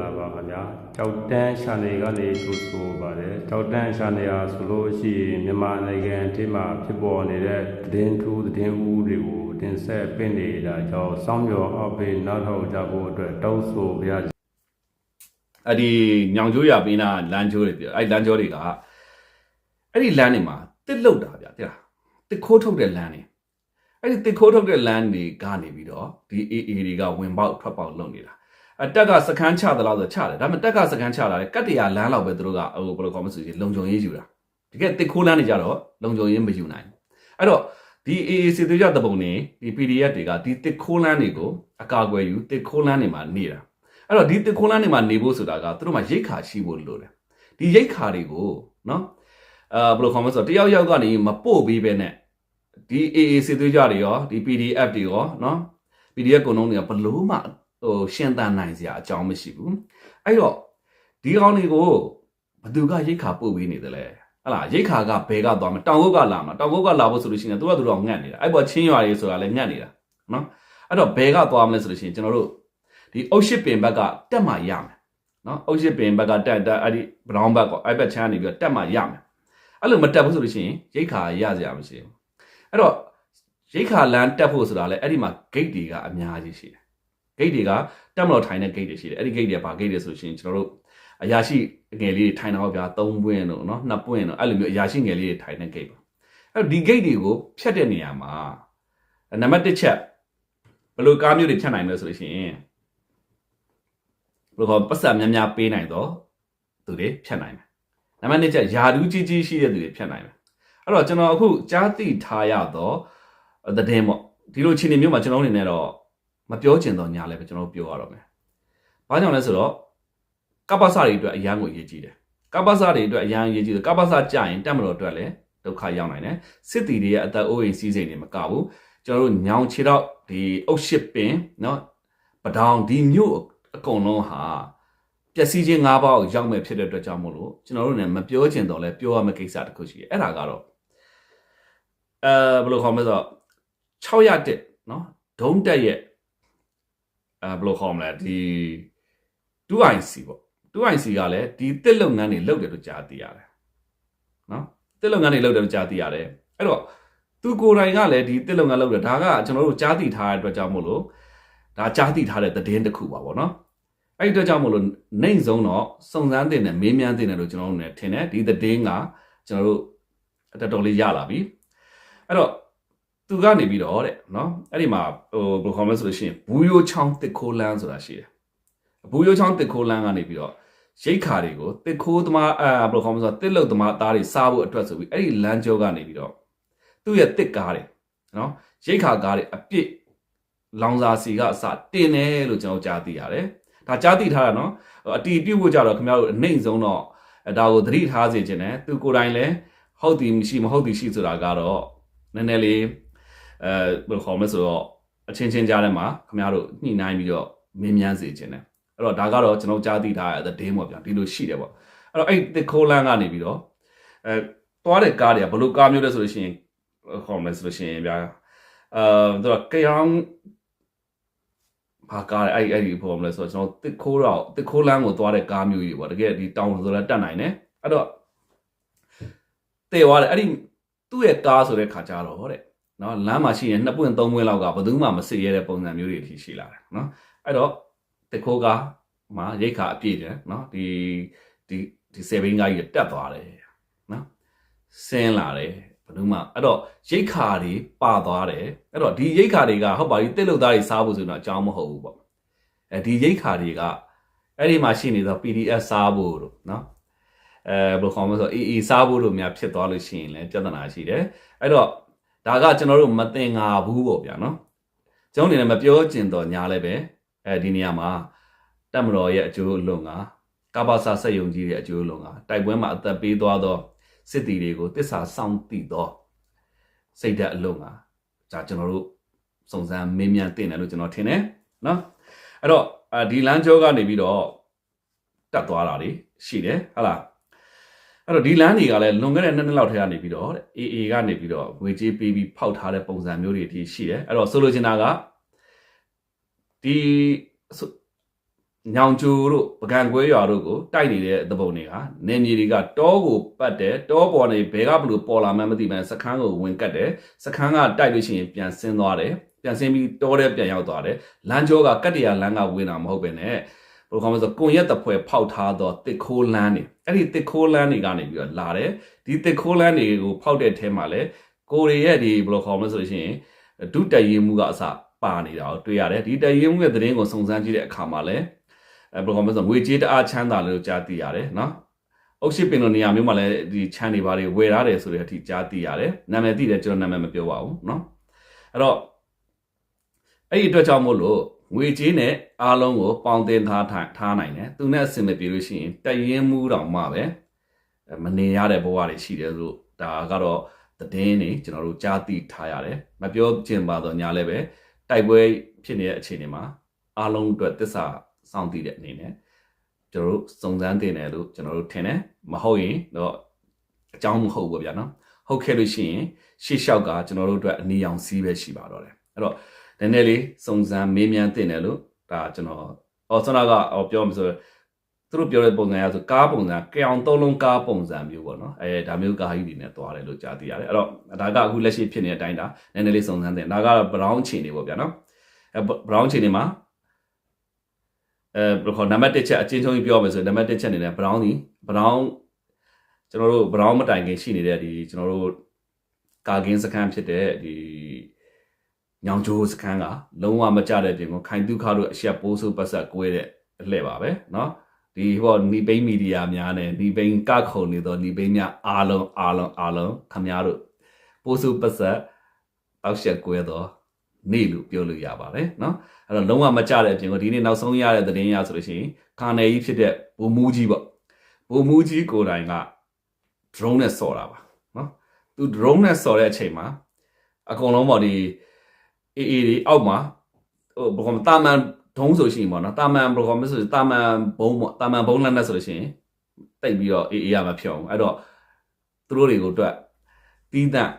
လာပါခင်ဗျာကြောက်တန်းရှာနေကနေသူဆိုပါတယ်ကြောက်တန်းရှာနေရဆိုလို့ရှိရင်မြန်မာနိုင်ငံအထိမှာဖြစ်ပေါ်နေတဲ့သတင်းထူးသတင်းဦးတွေကိုတင်ဆက်ပင့်နေတာကြောင့်စောင်းမြော်အောက်ပေးနောက်ထောက်ကြဖို့အတွက်တောင်းဆိုပါရစေအဲ့ဒီညောင်ကျိုးရပေးနာလမ်းကျိုးတွေပြအဲ့လမ်းကျိုးတွေကအဲ့ဒီလမ်းတွေမှာတစ်လုတ်တာဗျတိလားတစ်ခိုးထုတ်တဲ့လမ်းတွေအဲ့ဒီတစ်ခိုးထုတ်တဲ့လမ်းတွေကနေပြီးတော့ဒီ AA တွေကဝင်ပေါက်ထွက်ပေါက်လုပ်နေတာအ တက်ကစကန်းချတယ်လို့ဆိုချတယ်ဒါပေမဲ့တက်ကစကန်းချလာတယ်ကတ်တရာလမ်းလောက်ပဲသူတို့ကဟိုဘယ်လိုခေါ်မလဲဆိုရင်လုံခြုံရေးယူတာတကယ်တစ်ခိုးလမ်းတွေကြတော့လုံခြုံရေးမယူနိုင်ဘူးအဲ့တော့ဒီ AA စစ်သွေးကြတပုံနေဒီ PDF တွေကဒီတစ်ခိုးလမ်းတွေကိုအကာအကွယ်ယူတစ်ခိုးလမ်းတွေမှာနေတာအဲ့တော့ဒီတစ်ခွန်းလန်းတွေမှာနေဖို့ဆိုတာကသူတို့မှာရိတ်ခါရှိဖို့လိုတယ်ဒီရိတ်ခါတွေကိုနော်အာဘယ်လိုခေါ်မလဲဆိုတော့တယောက်ယောက်ကနေမပို့ပေးပဲနဲ့ဒီ AA စစ်သွေးကြတွေရောဒီ PDF တွေရောနော် PDF ကုံလုံးတွေကဘလို့မှ ဟိုရှင်းတန်နိုင်စရာအကြောင်းမရှိဘူးအဲ့တော့ဒီကောင်တွေကိုဘသူကရိတ်ခါပို့ပေးနေတယ်လဲဟလာရိတ်ခါကဘဲကသွားမှာတောင်ကုတ်ကလာမှာတောင်ကုတ်ကလာဖို့ဆိုလို့ရှိရင်သူကသူတော့ငတ်နေတာအဲ့ပေါ်ချင်းရွာတွေဆိုတာလည်းငတ်နေတာနော်အဲ့တော့ဘဲကသွားမလဲဆိုလို့ရှိရင်ကျွန်တော်တို့ဒီအုတ်ရှိပင်ဘက်ကတက်မှရမယ်နော်အုတ်ရှိပင်ဘက်ကတက်တက်အဲ့ဒီဘရောင်းဘက်ကောအဲ့ဘက်ချမ်းနေပြီးတော့တက်မှရမယ်အဲ့လိုမတက်ဘူးဆိုလို့ရှိရင်ရိတ်ခါရစရာမရှိဘူးအဲ့တော့ရိတ်ခါလမ်းတက်ဖို့ဆိုတာလဲအဲ့ဒီမှာ gate တွေကအများကြီးရှိတယ် gate တွေကတက်မလို့ထိုင်တဲ့ gate တွေရှိတယ်အဲ့ဒီ gate တွေကဘာ gate တွေဆိုလို့ရှိရင်ကျွန်တော်တို့အရာရှိငယ်လေးတွေထိုင်တော့ဗျာ3ပွင့်တို့နော်2ပွင့်တို့အဲ့လိုမျိုးအရာရှိငယ်လေးတွေထိုင်တဲ့ gate ပါအဲ့တော့ဒီ gate တွေကိုဖြတ်တဲ့နေရာမှာနံပါတ်1ချက်ဘယ်လိုကားမျိုးတွေဖြတ်နိုင်မလဲဆိုလို့ရှိရင်ဘယ်လိုခေါ်ပတ်စံများများပေးနိုင်တော့သူတွေဖြတ်နိုင်တယ်။နံပါတ်2ချက်ယာဒူးကြီးကြီးရှိတဲ့သူတွေဖြတ်နိုင်တယ်။အဲ့တော့ကျွန်တော်အခုကြားသိထားရတော့သတင်းပေါ့ဒီလိုချင်းနေမျိုးမှာကျွန်တော်အနေနဲ့တော့ မပြောချင်တော့ညာလည်းပဲကျွန်တော်ပြောရတော့မယ်။ဘာကြောင့်လဲဆိုတော့ကပ္ပစတွေအတွက်အရန်ကိုအရေးကြီးတယ်။ကပ္ပစတွေအတွက်အရန်အရေးကြီးတယ်။ကပ္ပစကြရင်တက်မလို့အတွက်လည်းဒုက္ခရောက်နိုင်တယ်။စစ်တီတွေရဲ့အသက်အိုးအိမ်စီးစိမ်တွေမကဘူး။ကျွန်တော်တို့ညောင်ခြေတော့ဒီအုတ်ရှစ်ပင်နော်ပဒေါင်ဒီမြို့အကုန်လုံးဟာပျက်စီးခြင်း၅ပါးကိုရောက်မဲ့ဖြစ်တဲ့အတွက်ကြောင့်မို့လို့ကျွန်တော်တို့လည်းမပြောချင်တော့လဲပြောရမယ့်ကိစ္စတစ်ခုရှိတယ်။အဲ့ဒါကတော့အဲဘယ်လိုခေါ်မလဲဆိုတော့601နော်ဒုံးတက်ရဲ့ အဲဘယ်လိုခေါ်မလဲဒီ 2IC ပေါ့ 2IC ကလည်းဒီတစ်လုပ်ငန်းတွေလုပ်တယ်လို့ကြားသိရတယ်နော်တစ်လုပ်ငန်းတွေလုပ်တယ်လို့ကြားသိရတယ်အဲ့တော့သူကိုယ်တိုင်ကလည်းဒီတစ်လုပ်ငန်းလုပ်တယ်ဒါကကျွန်တော်တို့ကြားသိထားတဲ့အတွက်ကြောင့်မို့လို့ဒါကြားသိထားတဲ့သတင်းတစ်ခုပါပေါ့နော်အဲ့ဒီအတွက်ကြောင့်မို့လို့နိုင်ဆုံးတော့စုံစမ်းတင်တယ်မေးမြန်းတင်တယ်လို့ကျွန်တော်တို့လည်းထင်တယ်ဒီသတင်းကကျွန်တော်တို့အတော်တော်လေးရလာပြီအဲ့တော့ သူကနေပြီးတော့တဲ့နော်အဲ့ဒီမှာဟိုဘယ်လိုခေါ်မလဲဆိုလို့ရှိရင်ဘူးယိုချောင်းတစ်ခိုးလန်းဆိုတာရှိတယ်ဘူးယိုချောင်းတစ်ခိုးလန်းကနေပြီးတော့ရိတ်ခါတွေကိုတစ်ခိုးသမားအာဘယ်လိုခေါ်မလဲဆိုတော့တစ်လုတ်သမားသားတွေစားဖို့အတွက်ဆိုပြီးအဲ့ဒီလမ်းကြောကနေပြီးတော့သူ့ရဲ့တစ်ကားတွေနော်ရိတ်ခါကားတွေအပြစ်လောင်စာစီကအစတင်တယ်လို့ကျွန်တော်ကြားသိရတယ်ဒါကြားသိထားတာနော်အတီးပြုတ်ဖို့ကြတော့ခင်ဗျားတို့အနှိမ့်ဆုံးတော့ဒါကိုသတိထားစေခြင်းနဲ့သူကိုယ်တိုင်လည်းဟုတ်သည်မရှိမဟုတ်သည်ရှိဆိုတာကတော့နည်းနည်းလေး အဲဘယ်လိုခေါ်မလဲဆိုတော့အချင်းချင်းကြားထဲမှာခင်ဗျားတို့ညှိနှိုင်းပြီးတော့မင်းမြန်းစေခြင်းနဲ့အဲ့တော့ဒါကတော့ကျွန်တော်ကြားသိထားတဲ့ဒင်းပေါ့ဗျာဒီလိုရှိတယ်ပေါ့အဲ့တော့အဲ့ဒီခိုးလန်းကနေပြီးတော့အဲသွားတဲ့ကားတွေကဘယ်လိုကားမျိုးလဲဆိုလို့ရှိရင်ခေါ်မလဲဆိုလို့ရှိရင်ဗျာအာသူကကယောင်ဘာကားလဲအဲ့အဲ့ဒီပေါ်မလဲဆိုတော့ကျွန်တော်တစ်ခိုးတော့တစ်ခိုးလမ်းကိုသွားတဲ့ကားမျိုးကြီးပေါ့တကယ်ဒီတောင်ဆိုလည်းတက်နိုင်တယ်အဲ့တော့တေသွားတယ်အဲ့ဒီသူ့ရဲ့ကားဆိုတဲ့ခါကြတော့တဲ့ နော်လမ်းမှာရှိရင်နှစ်ပွင့်သုံးပွင့်လောက်ကဘယ်သူမှမစစ်ရတဲ့ပုံစံမျိုးတွေအထိရှိလာတယ်နော်အဲ့တော့တစ်ခိုးကားမှာရိတ်ခါအပြည့်တယ်နော်ဒီဒီဒီဆေဘင်းကားကြီးတက်သွားတယ်နော်ဆင်းလာတယ်ဘယ်သူမှအဲ့တော့ရိတ်ခါတွေပါသွားတယ်အဲ့တော့ဒီရိတ်ခါတွေကဟုတ်ပါပြီတစ်လုတ်သားတွေစားဖို့ဆိုတော့အကြောင်းမဟုတ်ဘူးပေါ့အဲဒီရိတ်ခါတွေကအဲ့ဒီမှာရှိနေသော PDF စားဖို့တို့နော်အဲဘယ်လိုခေါ်မလဲဆိုတော့ AA စားဖို့လို့များဖြစ်သွားလို့ရှိရင်လည်းပြဿနာရှိတယ်အဲ့တော့ ဒါကကျွန်တော်တို့မတင်ငါဘူးပေါ့ဗျာနော်ကျွန်တော်အနေနဲ့မပြောကျင်တော့ညာလည်းပဲအဲဒီနေရာမှာတက်မတော်ရဲ့အကျိုးအလွန်ကကပ္ပစာစက်ယုံကြီးရဲ့အကျိုးအလွန်ကတိုက်ပွဲမှာအသက်ပေးသွားသောစစ်တီတွေကိုတစ္ဆာစောင့်တည်သောစိတ်ဓာတ်အလွန်ကဒါကျွန်တော်တို့စုံစမ်းမင်းမြန်တင်တယ်လို့ကျွန်တော်ထင်တယ်နော်အဲ့တော့ဒီလမ်းကြောကနေပြီးတော့တက်သွားတာတွေရှိတယ်ဟုတ်လား အဲ့တော့ဒီလမ်းတွေကလည်းလွန်ခဲ့တဲ့နှစ်နှစ်လောက်ထဲကနေပြီးတော့တဲ့ AA ကနေပြီးတော့ငွေကြေးပေးပြီးဖောက်ထားတဲ့ပုံစံမျိုးတွေအထိရှိတယ်အဲ့တော့ဆိုလိုချင်တာကဒီညောင်ကျိုတို့ပကံကွဲရွာတို့ကိုတိုက်နေတဲ့သဘုံတွေကနေမြေတွေကတောကိုပတ်တယ်တောပေါ်နေဘဲကဘလို့ပေါ်လာမှန်းမသိမှန်းစခန်းကိုဝင်ကတ်တယ်စခန်းကတိုက်လို့ရှိရင်ပြန်ဆင်းသွားတယ်ပြန်ဆင်းပြီးတောထဲပြန်ရောက်သွားတယ်လမ်းကျောကကတ္တရာလမ်းကဝင်တာမဟုတ်ပဲနဲ့ ဘယ်လိုခေါ်မလဲဆိုကွန်ရက်တပွဲဖောက်ထားတော့တစ်ခိုးလမ်းနေအဲ့ဒီတစ်ခိုးလမ်းတွေကနေပြီးတော့လာတယ်ဒီတစ်ခိုးလမ်းတွေကိုဖောက်တဲ့ထဲမှာလဲကိုရီရဲ့ဒီဘယ်လိုခေါ်မလဲဆိုလို့ရှိရင်ဒုတက်ရင်မှုကအစပါနေတာကိုတွေ့ရတယ်ဒီတက်ရင်မှုရဲ့သတင်းကိုစုံစမ်းကြည့်တဲ့အခါမှာလဲအဲဘယ်လိုမှမဆိုငွေကြေးတအားချမ်းသာလို့ကြားသိရတယ်နော်အုတ်ရှိပင်လိုနေရာမျိုးမှာလည်းဒီချမ်းနေပါတွေဝယ်ရတယ်ဆိုတဲ့အထိကြားသိရတယ်နာမည်သိတယ်ကျွန်တော်နာမည်မပြောပါဘူးနော်အဲ့တော့အဲ့ဒီအတွက်ကြောင့်မို့လို့ ငွေကြေးနဲ့အားလုံးကိုပေါင်တင်ထားထားထားနိုင်တယ်သူနဲ့အဆင်မပြေလို့ရှိရင်တရင်မှုတောင်မှပဲအဲမနေရတဲ့ဘဝတွေရှိတယ်လို့ဒါကတော့သတင်းနေကျွန်တော်တို့ကြားသိထားရတယ်မပြောချင်ပါတော့ညာလည်းပဲတိုက်ပွဲဖြစ်နေတဲ့အခြေအနေမှာအားလုံးအတွက်သစ္စာစောင့်တည်တဲ့အနေနဲ့ကျွန်တော်တို့စုံစမ်းတင်တယ်လို့ကျွန်တော်တို့ထင်တယ်မဟုတ်ရင်တော့အကြောင်းမဟုတ်ဘူးဗျာနော်ဟုတ်ခဲ့လို့ရှိရင်ရှေ့လျှောက်ကကျွန်တော်တို့အတွက်အနည်းအောင်စီးပဲရှိပါတော့တယ်အဲ့တော့ နည်းနည်းလေးစုံစမ်းမေးမြန်းတင်တယ်လို့ဒါကျွန်တော်အော်ဆနာကအော်ပြောမှဆိုသူတို့ပြောတဲ့ပုံစံအရဆိုကားပုံစံကြောင်သုံးလုံးကားပုံစံမျိုးပေါ့နော်အဲဒါမျိုးကားကြီးတွေနဲ့သွားတယ်လို့ကြားသိရတယ်အဲ့တော့ဒါကအခုလက်ရှိဖြစ်နေတဲ့အတိုင်းဒါနည်းနည်းလေးစုံစမ်းတင်ဒါကတော့ brown ချင်နေပေါ့ဗျာနော်အဲ brown ချင်နေမှာအဲဘယ်လိုခေါ်နံပါတ်1ချက်အချင်းချင်းကြီးပြောမယ်ဆိုရင်နံပါတ်1ချက်အနေနဲ့ brown ဒီ brown ကျွန်တော်တို့ brown မတိုင်ခင်ရှိနေတဲ့ဒီကျွန်တော်တို့ကာကင်းစခန်းဖြစ်တဲ့ဒီ ညောင်ကျိုးစခန်းကလုံးဝမကြတဲ့ပြင်ကိုခိုင်တုခတို့အရှက်ပိုးစုပတ်ဆက်ကွဲတဲ့အလှဲ့ပါပဲเนาะဒီဟောနီပိန်းမီဒီယာများနဲ့နီပိန်းကခုံနေတော့နီပိန်းများအားလုံးအားလုံးအားလုံးခမများတို့ပိုးစုပတ်ဆက်အောက်ရှက်ကွဲတော့နေလို့ပြောလို့ရပါတယ်เนาะအဲ့တော့လုံးဝမကြတဲ့အပြင်ကိုဒီနေ့နောက်ဆုံးရတဲ့သတင်းရဆိုလို့ရှိရင်ကာနယ်ကြီးဖြစ်တဲ့ဘူမူကြီးပေါ့ဘူမူကြီးကိုယ်တိုင်က drone နဲ့ဆော်တာပါနော်သူ drone နဲ့ဆော်တဲ့အချိန်မှာအကုန်လုံးပေါ့ဒီ အေးအေးဒီအောက်မှာဟိုဘယ်ကောင်တာမန်ဒုံးဆိုရှိရင်ပေါ့နော်တာမန်ဘယ်ကောင်မဆိုတာမန်ဘုံပေါ့တာမန်ဘုံလက်နဲ့ဆိုလို့ရှိရင်တိတ်ပြီးတော့အေးအေးရမှာဖြစ်အောင်အဲ့တော့သူတို့တွေကိုအတွက်တီးတန့်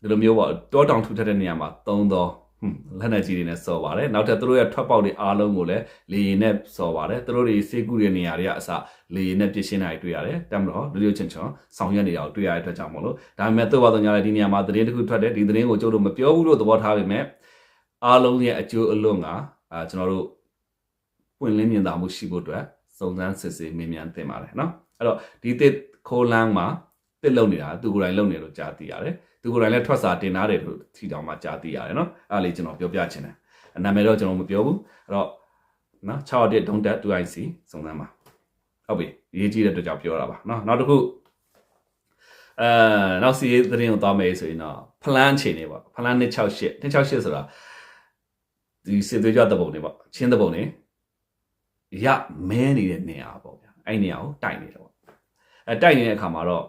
ဒီလိုမျိုးပေါ့တောတောင်ထူထပ်တဲ့နေရာမှာသုံးတော့ဟွန်းလက်နက်ကြီးတွေနဲ့စော်ပါတယ်နောက်ထပ်သူတို့ရဲ့ထွက်ပေါက်တွေအားလုံးကိုလည်းလေရင်နဲ့စော်ပါတယ်သူတို့တွေစေကူတဲ့နေရာတွေကအစလေရင်နဲ့ပြစ်ရှင်းတာတွေတွေ့ရတယ်တမ်မလို့လူလူချင်းချွန်ဆောင်ရွက်နေတာကိုတွေ့ရတဲ့အတွက်ကြောင့်မလို့ဒါပေမဲ့သူ့ဘာသာညာလည်းဒီနေရာမှာသတင်းတစ်ခုထွက်တယ်ဒီသတင်းကိုကျုပ်တို့မပြောဘူးလို့သဘောထားပေမဲ့ အားလုံးရဲ့အကျိုးအလွန်ကအာကျွန်တော်တို့ပွင့်လင်းမြင်သာမှုရှိဖို့အတွက်စုံစမ်းစစ်ဆေးမေးမြန်းသင့်ပါတယ်နော်အဲ့တော့ဒီတစ်ခိုးလန်းမှာတစ်လုံနေတာသူကိုယ်တိုင်လုံနေလို့ကြားသိရတယ်သူကိုယ်တိုင်လည်းထွက်စာတင်ထားတယ်လို့ထီတောင်မှကြားသိရတယ်နော်အဲ့လေးကျွန်တော်ပြောပြချင်တယ်နာမည်တော့ကျွန်တော်မပြောဘူးအဲ့တော့နော်61 don't that to IC စုံစမ်းပါဟုတ်ပြီရေးကြည့်တဲ့အတွက်ကြောင့်ပြောတာပါနော်နောက်တစ်ခုအဲနောက်စီရေးသတင်းကိုသွားမယ်ဆိုရင်တော့ plan ချိန်နေပေါ့ plan 268 268ဆိုတာ ဒီစစ်သွေးကြတဲ့ပုံတွေပေါ့ချင်းတဲ့ပုံတွေရမဲနေတဲ့နေရာပေါ့ဗျာအဲ့နေရာကိုတိုက်နေတယ်ပေါ့အဲတိုက်နေတဲ့အခါမှာတော့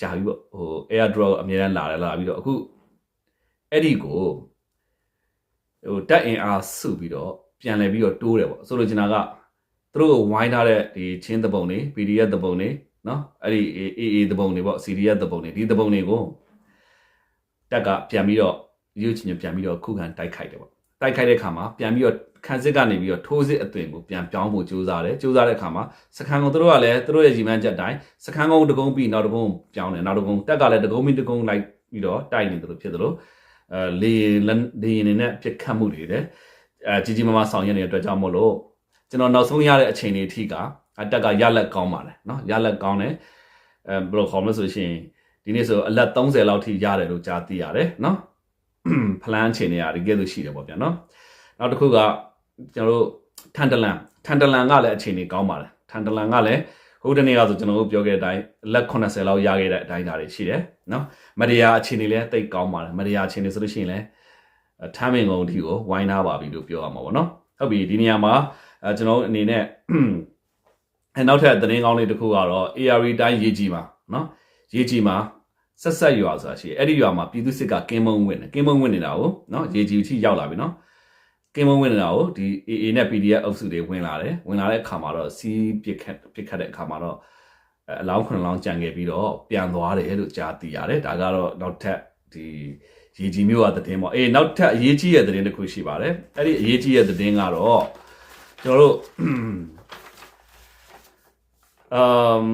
ကြာပြီပေါ့ဟို airdrop အများအားလာတယ်လာပြီးတော့အခုအဲ့ဒီကိုဟိုတက်အင်အားစုပြီးတော့ပြန်လဲပြီးတော့တိုးတယ်ပေါ့ဆိုလိုချင်တာကသူတို့ဝိုင်းထားတဲ့ဒီချင်းသပုံတွေ PDF သပုံတွေနော်အဲ့ဒီ AA သပုံတွေပေါ့ CDF သပုံတွေဒီသပုံတွေကိုတက်ကပြန်ပြီးတော့ရုပ်ချင်းပြန်ပြီးတော့ခုခံတိုက်ခိုက်တယ်ပေါ့ တိုက်ခိုက်တဲ့အခါမှာပြန်ပြီးတော့ခန်းစစ်ကနေပြီးတော့ထိုးစစ်အသွင်ကိုပြန်ပြောင်းဖို့ကြိုးစားတယ်ကြိုးစားတဲ့အခါမှာစခန်းကုန်းတို့ကလည်းတို့ရဲ့ရည်မှန်းချက်တိုင်းစခန်းကုန်းတကုန်းပြီးနောက်တကုန်းပြောင်းတယ်နောက်တကုန်းတက်ကလည်းတကုန်းပြီးတကုန်းလိုက်ပြီးတော့တိုက်နေတယ်လို့ဖြစ်တယ်လို့အဲလေရင်လေရင်နေနဲ့ပြစ်ခတ်မှုတွေတယ်အဲကြီးကြီးမားမားဆောင်ရွက်နေတဲ့အတွက်ကြောင့်မို့လို့ကျွန်တော်နောက်ဆုံးရတဲ့အချိန်လေးအထိကအတက်ကရလက်ကောင်းပါတယ်နော်ရလက်ကောင်းတယ်အဲဘယ်လိုခေါ်မလဲဆိုရှင်ဒီနေ့ဆိုအလက်30လောက်ထိရတယ်လို့ကြားသိရတယ်နော် ဖလန်းချင်နေတာတကယ်လို့ရှိတယ်ပေါ့ဗျာနော်နောက်တစ်ခုကကျွန်တော်တို့ထန်တလန်ထန်တလန်ကလည်းအခြေအနေကောင်းပါတယ်ထန်တလန်ကလည်းဟိုတနေ့ကဆိုကျွန်တော်တို့ပြောခဲ့တဲ့အတိုင်းလက်80လောက်ရခဲ့တဲ့အတိုင်းဒါတွေရှိတယ်နော်မရေယာအခြေအနေလည်းတိတ်ကောင်းပါတယ်မရေယာအခြေအနေဆိုလို့ရှိရင်လည်းထမ်းမင်ကုန်အထိကိုဝိုင်းနာပါပြီလို့ပြောရမှာပေါ့နော်ဟုတ်ပြီဒီနေရာမှာအဲကျွန်တော်အနေနဲ့အဲနောက်ထပ်သတင်းကောင်းလေးတစ်ခုကတော့ ARE တိုင်းရေးကြည့်ပါနော်ရေးကြည့်ပါ ဆက်ဆက်ရွာဆိုတာရှိတယ်အဲ့ဒီရွာမှာပြည်သူစစ်ကကင်းမုံဝင်တယ်ကင်းမုံဝင်နေတာကိုနော်ရေးကြီးအထိရောက်လာပြီနော်ကင်းမဝင်နေတာကိုဒီ AA နဲ့ PDF အုပ်စုတွေဝင်လာတယ်ဝင်လာတဲ့အခါမှာတော့စီးပစ်ခတ်ပစ်ခတ်တဲ့အခါမှာတော့အလောင်းခုနလောင်းကြံခဲ့ပြီးတော့ပြန်သွားတယ်လို့ကြားသိရတယ်ဒါကတော့နောက်ထပ်ဒီရေကြီးမျိုးကသတင်းပေါ့အေးနောက်ထပ်အရေးကြီးတဲ့သတင်းတစ်ခုရှိပါတယ်အဲ့ဒီအရေးကြီးတဲ့သတင်းကတော့ကျကျွန်တော်တို့အမ်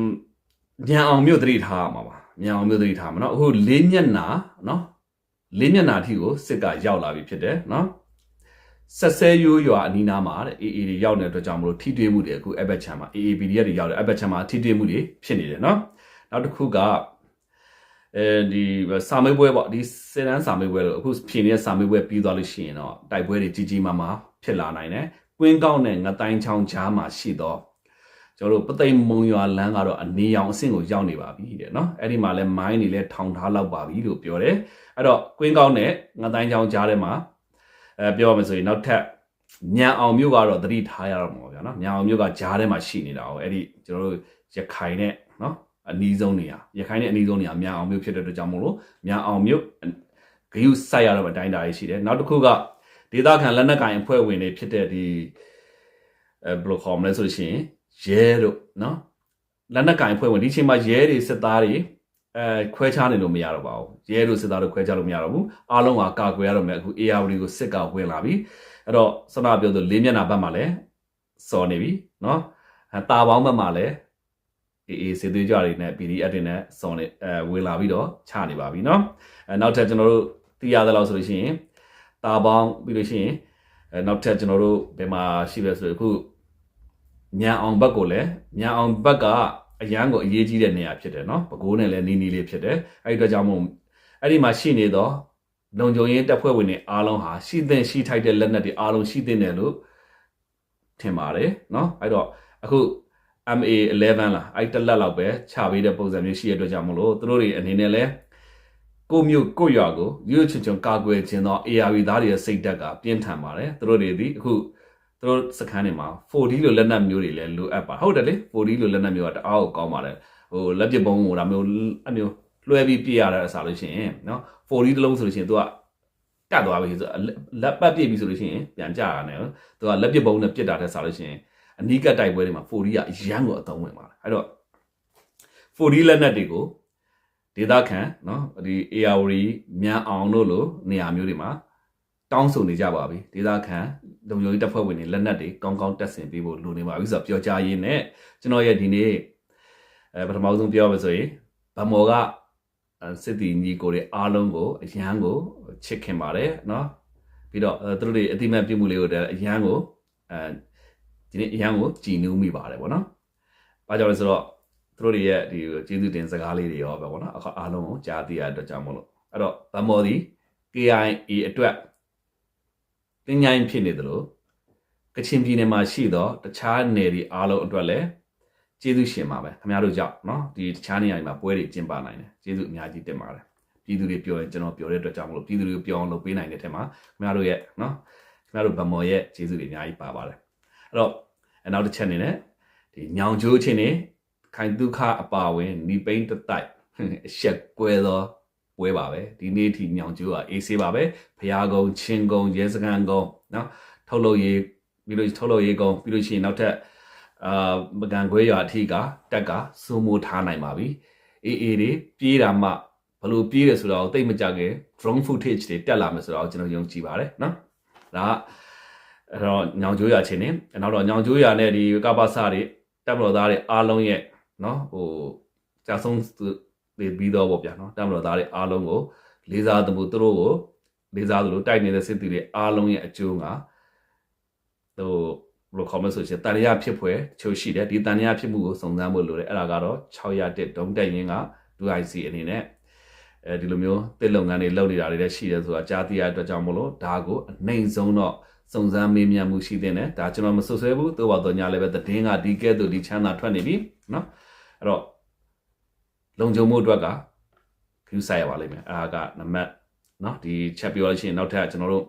ညံအောင်မြို့သတိထားရမှာပါညံအောင်မြို့သတိထားမှာเนาะအခုလေးမျက်နာเนาะလေးမျက်နာအထိကိုစစ်ကရောက်လာပြီဖြစ်တယ်เนาะဆက်ဆဲရိုးရွာအနီးနားမှာတဲ့ AA တွေရောက်နေတဲ့အတွက်ကြောင့်မလို့ထိတွေ့မှုတွေအခုအဘက်ချမ်းမှာ AAPDF တွေရောက်တယ်အဘက်ချမ်းမှာထိတွေ့မှုတွေဖြစ်နေတယ်เนาะနောက်တစ်ခုကအဲဒီစာမေးပွဲပေါ့ဒီစေတန်းစာမေးပွဲလို့အခုဖြည့်နေတဲ့စာမေးပွဲပြီးသွားလို့ရှိရင်တော့တိုက်ပွဲတွေကြီးကြီးမားမားဖြစ်လာနိုင်တယ်။ကွင်းကောက်နဲ့ငတိုင်းချောင်းကြားမှာရှိတော့ ကျွန်တော်တို့ပသိမ်မုံရွာလမ်းကတော့အနေရောင်အဆင့်ကိုရောက်နေပါပြီတဲ့နော်။အဲ့ဒီမှာလဲမိုင်းတွေလဲထောင်ထားလောက်ပါပြီလို့ပြောတယ်။အဲ့တော့ကွင်းကောက်နဲ့ငတိုင်းချောင်းကြားထဲမှာအဲပြောရမယ်ဆိုရင်နောက်ထပ်ညံအောင်မြို့ကတော့သတိထားရတော့မှာဗျာနော်။ညံအောင်မြို့ကကြားထဲမှာရှိနေတာ哦အဲ့ဒီကျွန်တော်တို့ရခိုင်နဲ့နော်အနီးဆုံးနေရရခိုင်နဲ့အနီးဆုံးနေရမြန်အောင်မြို့ဖြစ်တဲ့အတွက်ကြောင့်မို့လို့မြန်အောင်မြို့ဂယုစိုက်ရတော့အတိုင်းတားရှိတယ်နောက်တစ်ခုကဒေသခံလက်နက်ကင်အဖွဲ့ဝင်တွေဖြစ်တဲ့ဒီအဲဘယ်လိုခေါ်မလဲဆိုလို့ရှိရင် ရဲတို့နော်လက်နက်ကင်ဖွဲ့ဝင်ဒီချိန်မှာရဲတွေစစ်သားတွေအဲခွဲခြားနေလို့မရတော့ပါဘူးရဲတို့စစ်သားတို့ခွဲခြားလို့မရတော့ဘူးအားလုံးကကာကွယ်ရတော့မယ်အခု ARW ကိုစစ်ကဝင်လာပြီအဲ့တော့စနပြောဆိုလေးမျက်နှာဘက်မှာလည်းစော်နေပြီနော်တာပေါင်းဘက်မှာလည်းအေးအေးစေသွေးကြွတွေနဲ့ PDF တွေနဲ့စော်နေအဲဝင်လာပြီးတော့ချနေပါပြီနော်အဲနောက်ထပ်ကျွန်တော်တို့သိရသလောက်ဆိုလို့ရှိရင်တာပေါင်းပြီးလို့ရှိရင်အဲနောက်ထပ်ကျွန်တော်တို့ဘယ်မှာရှိလဲဆိုတော့အခု ညာအောင်ဘက်ကိုလည်းညာအောင်ဘက်ကအရန်ကိုအရေးကြီးတဲ့နေရာဖြစ်တယ်နော်ပဲခူးနဲ့လည်းနီးနီးလေးဖြစ်တယ်အဲ့ဒီအတွက်ကြောင့်မို့အဲ့ဒီမှာရှိနေသောလုံခြုံရေးတပ်ဖွဲ့ဝင်တွေအားလုံးဟာရှိသင့်ရှိထိုက်တဲ့လက်နက်တွေအားလုံးရှိသင့်တယ်လို့ထင်ပါတယ်နော်အဲ့တော့အခု MA11 လားအဲ့တလက်လောက်ပဲခြာပေးတဲ့ပုံစံမျိုးရှိရတဲ့အတွက်ကြောင့်မလို့သူတို့တွေအနေနဲ့လဲကိုမျိုးကိုရွာကိုရိုးရိုးချွန်ချွန်ကာကွယ်ခြင်းသော ARV သားတွေရဲ့စိတ်ဓာတ်ကပြင်းထန်ပါတယ်သူတို့တွေဒီအခု သူတို့စခန်းတွေမှာ 4D လို့လက်နက်မျိုးတွေလည်းလိုအပ်ပါဟုတ်တယ်လေ 4D လို့လက်နက်မျိုးကတအားကိုကောင်းပါတယ်ဟိုလက်ပစ်ပုံးကိုဒါမျိုးအမျိုးလွှဲပြီးပြရတဲ့အစားလို့ရှိရင်နော် 4D တလုံးဆိုလို့ရှိရင်သူကကတ်သွားပြီဆိုလက်ပတ်ပြစ်ပြီဆိုလို့ရှိရင်ပြန်ကြရတယ်သူကလက်ပစ်ပုံးနဲ့ပြစ်တာတဲ့စားလို့ရှိရင်အနီးကပ်တိုက်ပွဲတွေမှာ 4D ကအရန်ကိုအသုံးဝင်ပါတယ်အဲ့တော့ 4D လက်နက်တွေကိုဒေသခံနော်ဒီ AR မြန်အောင်တို့လိုနေရာမျိုးတွေမှာ တောင်းဆိုနေကြပါပြီဒေသခံလုံခြုံရေးတပ်ဖွဲ့ဝင်တွေလက်နက်တွေကောင်းကောင်းတပ်ဆင်ပေးဖို့လိုနေပါပြီဆိုတော့ပြောကြားရင်းနဲ့ကျွန်တော်ရဲ့ဒီနေ့အဲပထမဆုံးပြောပါဆိုရင်ဗမော်ကစစ်တီညီကိုတွေအားလုံးကိုအရန်ကိုချစ်ခင်ပါတယ်နော်ပြီးတော့သူတို့တွေအတိမတ်ပြမှုလေးကိုအရန်ကိုအဲဒီနေ့အရန်ကိုကြည်နူးမိပါတယ်ဗောနော်ဘာကြောင့်လဲဆိုတော့သူတို့တွေရဲ့ဒီကျေးဇူးတင်စကားလေးတွေရောပဲဗောနော်အားလုံးကိုကြားသိရတဲ့အတွက်ကြောင့်မလို့အဲ့တော့ဗမော်ဒီ KIA အတွက် တင်ញိုင်းဖြစ်နေတယ်လို့ကချင်ပြည်နယ်မှာရှိတော့တခြားနယ်တွေအားလုံးအတွက်လည်းကျေးဇူးရှင်ပါပဲခင်ဗျားတို့ကြောင့်เนาะဒီတခြားနေရာတွေမှာပွဲတွေကျင်းပနိုင်တယ်ကျေးဇူးအများကြီးတင်ပါတယ်ပြည်သူတွေပြောရင်ကျွန်တော်ပြောတဲ့အတွက်ကြောင့်မလို့ပြည်သူတွေကိုပြောအောင်လုပ်ပေးနိုင်တဲ့ထက်မှာခင်ဗျားတို့ရဲ့เนาะခင်ဗျားတို့ဗမော်ရဲ့ကျေးဇူးတွေအများကြီးပါပါတယ်အဲ့တော့အနောက်တစ်ချက်အနေနဲ့ဒီညောင်ကျိုးချင်းနေခိုင်ဒုက္ခအပါဝင်နီပိန်းတတိုက်အဆက်ကွဲသော ပွဲပါပဲဒီနေ့ထိညောင်ကျိုးကအေးဆေးပါပဲဖရာကုံချင်းကုံရဲစခန်းကုံနော်ထုတ်လို့ရေးပြီးလို့ထုတ်လို့ရေးကုံပြီးလို့ရှိရင်နောက်ထပ်အာပကံခွဲရွာအထိကတက်ကစိုးမိုးထားနိုင်ပါပြီအေးအေးတွေပြေးတာမှဘလို့ပြေးတယ်ဆိုတော့တိတ်မကြခင် drone footage တွေတက်လာမယ်ဆိုတော့ကျွန်တော်ယုံကြည်ပါတယ်နော်ဒါအဲ့တော့ညောင်ကျိုးရချင်းနေနောက်တော့ညောင်ကျိုးရနဲ့ဒီကပ္ပစတွေတပ်မတော်သားတွေအားလုံးရဲ့နော်ဟိုကြာဆုံး ပြီးတော့ပေါ့ဗျာเนาะတပ်မတော်သားတွေအားလုံးကိုလေးစားသမှုသူတို့ကိုလေးစားသလိုတိုက်နေတဲ့စစ်တီတွေအားလုံးရဲ့အကျိုးကဟိုဘယ်လိုခေါ်မလဲဆိုချင်တန်ရဖြစ်ဖွယ်ချိုးရှိတယ်ဒီတန်ရဖြစ်မှုကိုစုံစမ်းဖို့လိုတယ်အဲ့ဒါကတော့601ဒုံတက်ရင်က 2IC အနေနဲ့အဲဒီလိုမျိုးတစ်လုပ်ငန်းတွေလုပ်နေတာတွေလည်းရှိတယ်ဆိုတာကြားသိရတဲ့အတွက်ကြောင့်မလို့ဒါကိုအနိုင်ဆုံးတော့စုံစမ်းမေးမြန်းမှုရှိတဲ့နဲ့ဒါကျွန်တော်မဆွဆွဲဘူးသို့ပါတော့ညာလည်းပဲသတင်းကဒီကဲ့သို့ဒီချမ်းသာထွက်နေပြီเนาะအဲ့တော့ လုံခြုံမှုအတွက်ကခူးဆိုင်ရပါလိမ့်မယ်အားကနမတ်เนาะဒီချက်ပြောလို့ရှိရင်နောက်ထပ်ကျွန်တော်တို့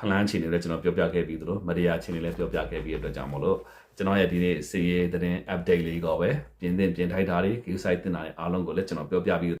ဖလန်းချင်တွေလည်းကျွန်တော်ပြောပြခဲ့ပြီးသလိုမတရားချင်တွေလည်းပြောပြခဲ့ပြီးအတွက်ကြောင့်မလို့ကျွန်တော်ရဲ့ဒီနေ့စီရေးသတင်း update လေးကိုပဲပြင်သင့်ပြင်ထိုက်တာတွေ queue site တင်တာတွေအားလုံးကိုလည်းကျွန်တော်ပြောပြပြီး